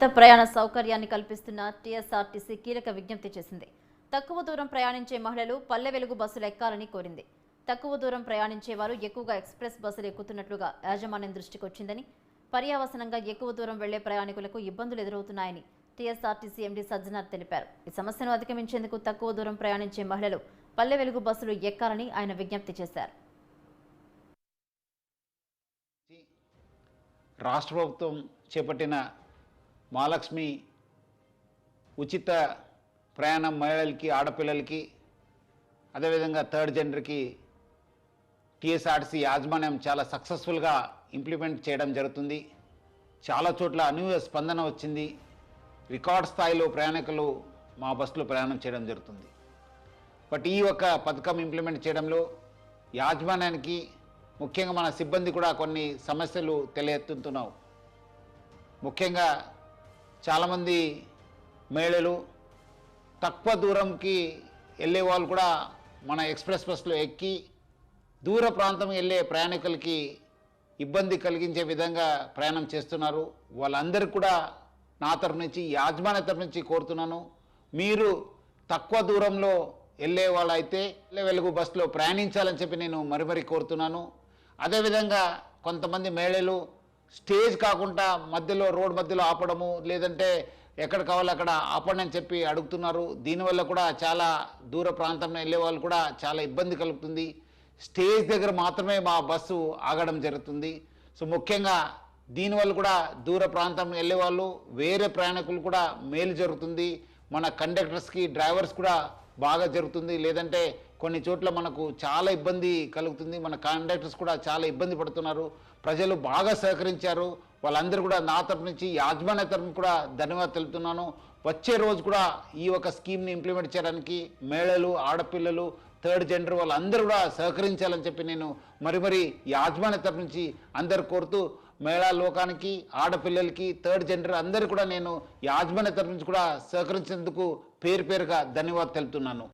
ఉచిత ప్రయాణ సౌకర్యాన్ని కల్పిస్తున్న టీఎస్ఆర్టీసీ కీలక విజ్ఞప్తి చేసింది. తక్కువ దూరం ప్రయాణించే మహిళలు పల్లె వెలుగు బస్సులు ఎక్కాలని కోరింది. తక్కువ దూరం ప్రయాణించే వారు ఎక్కువగా ఎక్స్ప్రెస్ బస్సులు ఎక్కుతున్నట్లుగా యాజమాన్యం దృష్టికి వచ్చిందని పర్యావసనంగా ఎక్కువ దూరం వెళ్ళే ప్రయాణికులకు ఇబ్బందులు ఎదురవుతున్నాయని టీఎస్ఆర్టీసీ ఎండీ సజ్జనార్ తెలిపారు. ఈ సమస్యను అధిగమించేందుకు తక్కువ దూరం ప్రయాణించే మహిళలు పల్లె వెలుగు బస్సులు ఎక్కాలని ఆయన విజ్ఞప్తి చేశారు. రాష్ట్ర ప్రభుత్వం చేపట్టిన మహాలక్ష్మి ఉచిత ప్రయాణం మహిళలకి ఆడపిల్లలకి అదేవిధంగా థర్డ్ జెండర్కి టీఎస్ఆర్టీసీ యాజమాన్యం చాలా సక్సెస్ఫుల్గా ఇంప్లిమెంట్ చేయడం జరుగుతుంది. చాలా చోట్ల అనూహ్య స్పందన వచ్చింది. రికార్డ్ స్థాయిలో ప్రయాణికులు మా బస్సులో ప్రయాణం చేయడం జరుగుతుంది. బట్ ఈ యొక్క పథకం ఇంప్లిమెంట్ చేయడంలో యాజమాన్యానికి ముఖ్యంగా మన సిబ్బంది కూడా కొన్ని సమస్యలు తెలియెత్తుతున్నావు ముఖ్యంగా చాలామంది మహిళలు తక్కువ దూరంకి వెళ్ళే వాళ్ళు కూడా మన ఎక్స్ప్రెస్ బస్సులో ఎక్కి దూర ప్రాంతం వెళ్ళే ప్రయాణికులకి ఇబ్బంది కలిగించే విధంగా ప్రయాణం చేస్తున్నారు. వాళ్ళందరికీ కూడా నా తరఫు నుంచి యాజమాన్య తరఫు నుంచి కోరుతున్నాను మీరు తక్కువ దూరంలో వెళ్ళే వాళ్ళైతే వెలుగు బస్సులో ప్రయాణించాలని చెప్పి నేను మరి మరీ కోరుతున్నాను. అదేవిధంగా కొంతమంది మహిళలు స్టేజ్ కాకుండా మధ్యలో రోడ్ మధ్యలో ఆపడము లేదంటే ఎక్కడ కావాలో అక్కడ ఆపండి అని చెప్పి అడుగుతున్నారు. దీనివల్ల కూడా చాలా దూర ప్రాంతం వెళ్ళే వాళ్ళు కూడా చాలా ఇబ్బంది కలుగుతుంది. స్టేజ్ దగ్గర మాత్రమే మా బస్సు ఆగడం జరుగుతుంది. సో ముఖ్యంగా దీనివల్ల కూడా దూర ప్రాంతం వెళ్ళే వాళ్ళు వేరే ప్రయాణికులు కూడా మేలు జరుగుతుంది. మన కండక్టర్స్కి డ్రైవర్స్ కూడా బాగా జరుగుతుంది. లేదంటే కొన్ని చోట్ల మనకు చాలా ఇబ్బంది కలుగుతుంది. మన కండక్టర్స్ కూడా చాలా ఇబ్బంది పడుతున్నారు. ప్రజలు బాగా సహకరించారు. వాళ్ళందరూ కూడా నా తరపు నుంచి యాజమాన్య తరపు కూడా ధన్యవాదాలు తెలుపుతున్నాను. వచ్చే రోజు కూడా ఈ యొక్క స్కీమ్ని ఇంప్లిమెంట్ చేయడానికి మేళలు ఆడపిల్లలు థర్డ్ జెండర్ వాళ్ళందరూ కూడా సహకరించాలని చెప్పి నేను మరి మరి యాజమాన్య తరపు నుంచి అందరు కోరుతూ మేళా లోకానికి ఆడపిల్లలకి థర్డ్ జెండర్ అందరు కూడా నేను యాజమాన్య తరపు నుంచి కూడా సహకరించేందుకు పేరు పేరుగా ధన్యవాదాలు తెలుపుతున్నాను.